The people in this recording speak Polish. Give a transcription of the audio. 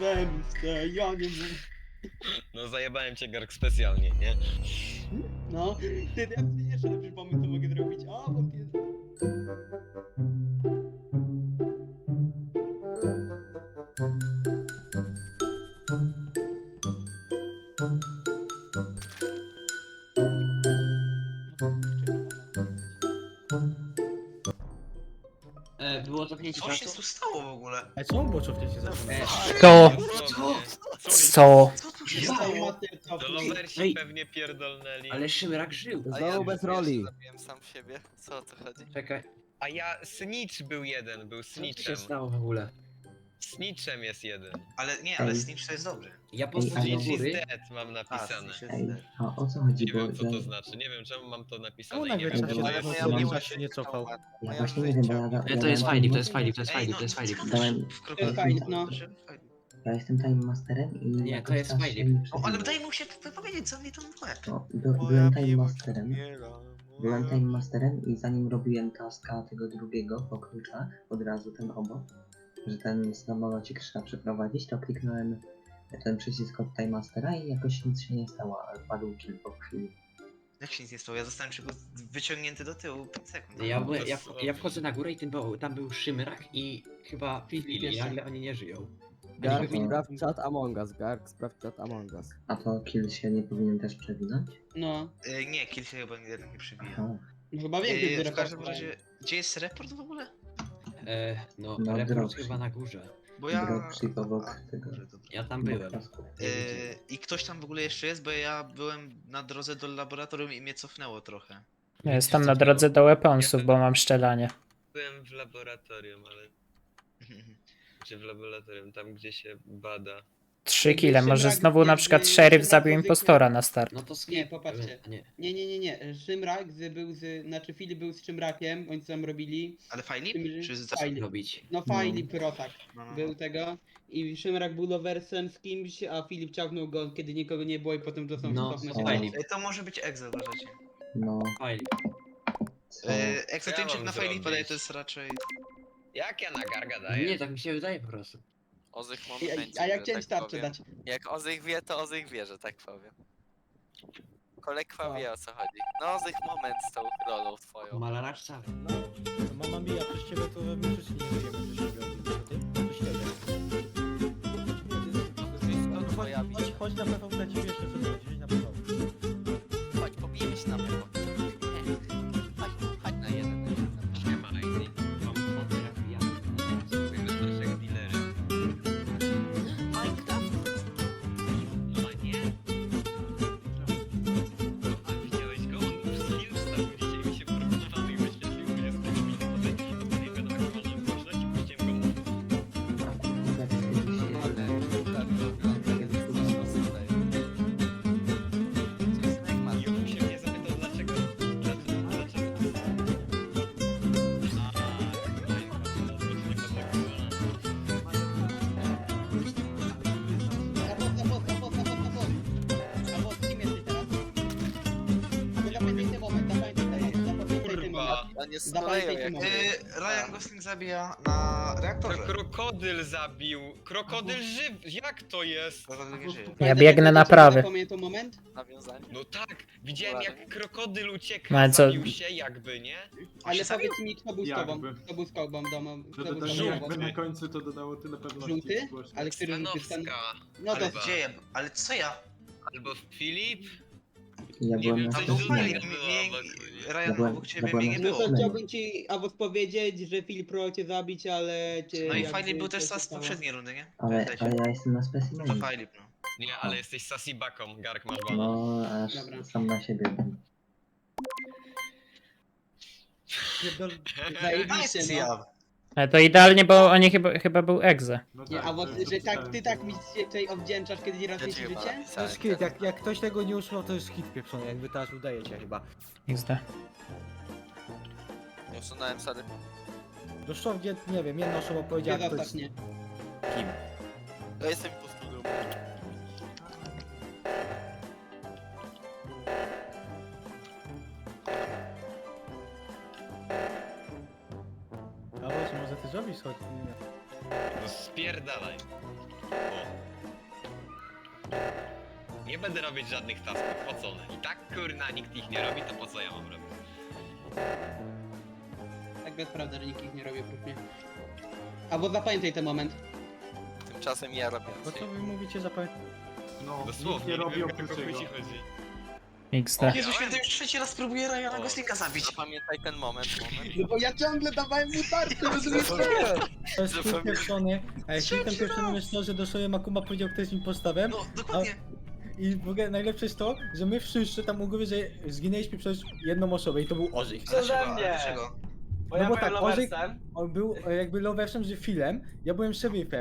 Zemstę, ja nie mówię. No zajebałem cię Garg specjalnie, nie? No, ty, ja sobie jeszcze lepszy pomysł, co mogę zrobić. A, bo pies... E, było cofnięcie Co się czasu. tu stało w ogóle? A czemu było cofnięcie za To, Co? co? Co tu się stało? To lowersi Ej. pewnie pierdolnęli. Ale Szymrak żył. A Znowu bez roli. Zabiłem sam siebie. Co o co chodzi? Czekaj, A ja, Snitch był jeden, był co tu się Snitchem. stało w ogóle? Snitchem jest jeden. Ale nie, ale Snitch to jest dobry. Ja Ej, poszedłem do Snitch is góry. dead mam A, napisane. Snitch jest Ej, dead. a o co chodzi? Nie Bo wiem co to ja, znaczy, nie wiem czemu mam to napisane Czemu nie nagle wiem czas czy się to nie jest... cofał? się nie ja moja właśnie nie wiem, bo ja, wyciął. ja, E, to jest fajnik, to jest fajnik, to jest Ej, fajnik, no, to jest fajnik. Dałem- To jest fajnik, no. ja jestem Time Masterem i Nie, jakoś to jest czas fajnik. się nie No ale daj mu się powiedzieć, co mnie tam łeb. No, by, byłem Time Masterem. Byłem Time Masterem i zanim robiłem taska tego drugiego po kluczach, od razu ten obok, że ten samolocik trzeba przeprowadzić, to kliknąłem ten przycisk od Time Mastera i jakoś nic się nie stało, ale padł kill po chwili. Jak się nic nie stało? Ja zostałem tylko wyciągnięty do tyłu 5 sekund. Ja, byłem, ja, ja wchodzę na górę i tym był, tam był Szymrak i chyba Filip i jeszcze. nagle oni nie żyją. Garg, powinien- sprawdź czat Among Us, Garg, sprawdź czat Among Us. A to kill się nie powinien też przewinąć? No, E, nie, kill się chyba jednak nie przebija. Aha, no chyba wiem, E, w każdym razie, gdzie jest report w ogóle? E, no, No, report chyba na górze. Bo ja... Obok A, tego. dobrze, dobra. Ja tam byłem. tasku. E, I ktoś tam w ogóle jeszcze jest, bo ja byłem na drodze do laboratorium i mnie cofnęło trochę. No, Jestem na drodze do weaponsów, bo mam szczelanie. Byłem w laboratorium, ale... Czy w laboratorium, tam gdzie się bada. Trzy kile, kile, może znowu na przykład szeryf zabił impostora na start. No to skip. Nie, popatrzcie. Nie. Nie, nie, nie, nie. Szymrak z, był z... Znaczy Filip był z Szymrakiem, oni co tam robili. Ale fajli? Tym, Czy za... fajli. robić. No fajli protak No, no, był no. tego. I Szymrak był loversem z kimś, a Filip ciągnął go, kiedy nikogo nie było i potem to są No, cofnąć fajli. E, To może być Excel, uważacie. No, Fajnie. co? E, ja mam na Fajli zrobić? podaje to jest raczej... Jak ja na Garga daję? Nie, tak mi się wydaje po prostu. Ozych momencie, A jak że chciałem tak powiem. dać? Jak Ozych wie, to Ozych wie, że tak powiem. Kolekwa Tak. wie o co chodzi. No Ozych moment z tą rolą twoją. Malaracz. No, mama mia, przez ciebie to Jest Zapamiętaj stoleją jak. E, Ryan Gosling zabija na To reaktorze. krokodyl zabił. Krokodyl żyw. Jak to jest? Krokodyl nie żyje. Ja biegnę na prawy. Zapamiętaj moment? nawiązanie. No tak, widziałem jak krokodyl ucieka, No ale co- zabił się jakby, nie? Ale powiedz mi, kto był z tobą? Jakby. Kto był z tobą domem? Kto To był z dodanie tobą jakby domem? na końcu to dodało tyle pewności. Żółty? Właśnie. Ale który żółty stan? Stanowska. No to Ale gdzie ja? Ale co ja? Albo Filip? Ja Nie byłem wiem, na coś Tam był było Ryan byłem- obok ciebie byłem mnie nie No było. to chciałbym ci Awos powiedzieć, że Filip próbował cię zabić, ale cię No i jakby Fajlik był też coś z stało. poprzedniej rundy, nie? Ale, Pamiętajcie. ale ja jestem na To specimenie. No. Nie, ale jesteś sasibaką, Gark masz bana. No, aż Dobra. sam na siebie. Zajebiście, no. Ale to idealnie, bo oni chyba, chyba był egze. No Nie, tak, a bo, to- że to tak, ty to tak mi się tutaj odwdzięczasz, kiedy raz Ja jeśli ci chyba życie? To napisałem. jest hit, jak, jak ktoś tego nie usunął, to jest hit pieprzony, jakby teraz udaje cię chyba. XD. Nie usunąłem sady. Dosłownie, nie wiem, jedna osoba Nie powiedziała, kto zostaw jest mnie. kim. Ja jestem imposturą. Zrobisz chodź. No spierdalaj. Nie będę robić żadnych tasków, po co one? I tak kurna nikt ich nie robi, to po co ja mam robić? Tak jest prawda, że nikt ich nie robi próbnie. Albo zapamiętaj ten moment. Tymczasem ja robię. Po co wy mówicie zapamiętać? No, Dosłownie, nikt nie robi wiem, oprócz o tego. ci chodzi. XD. Jezu święty, już trzeci raz próbuję Ryana Goslinga zabić. Zapamiętaj ten moment, moment. No bo ja ciągle dawałem mu tarczę, rozumiesz? To jest klip pieprzony, a jak klipem pieprzonym jest to, że dosłownie Makuma powiedział, kto jest impostorem No, dokładnie. i w ogóle najlepsze jest to, że my wszyscy tam u góry, że zginęliśmy przez jedną osobę i to był Orzych. Dlaczego? Ale Dlaczego? no bo tak, Orzych on był e, jakby lowersem z filem, ja byłem szeryfem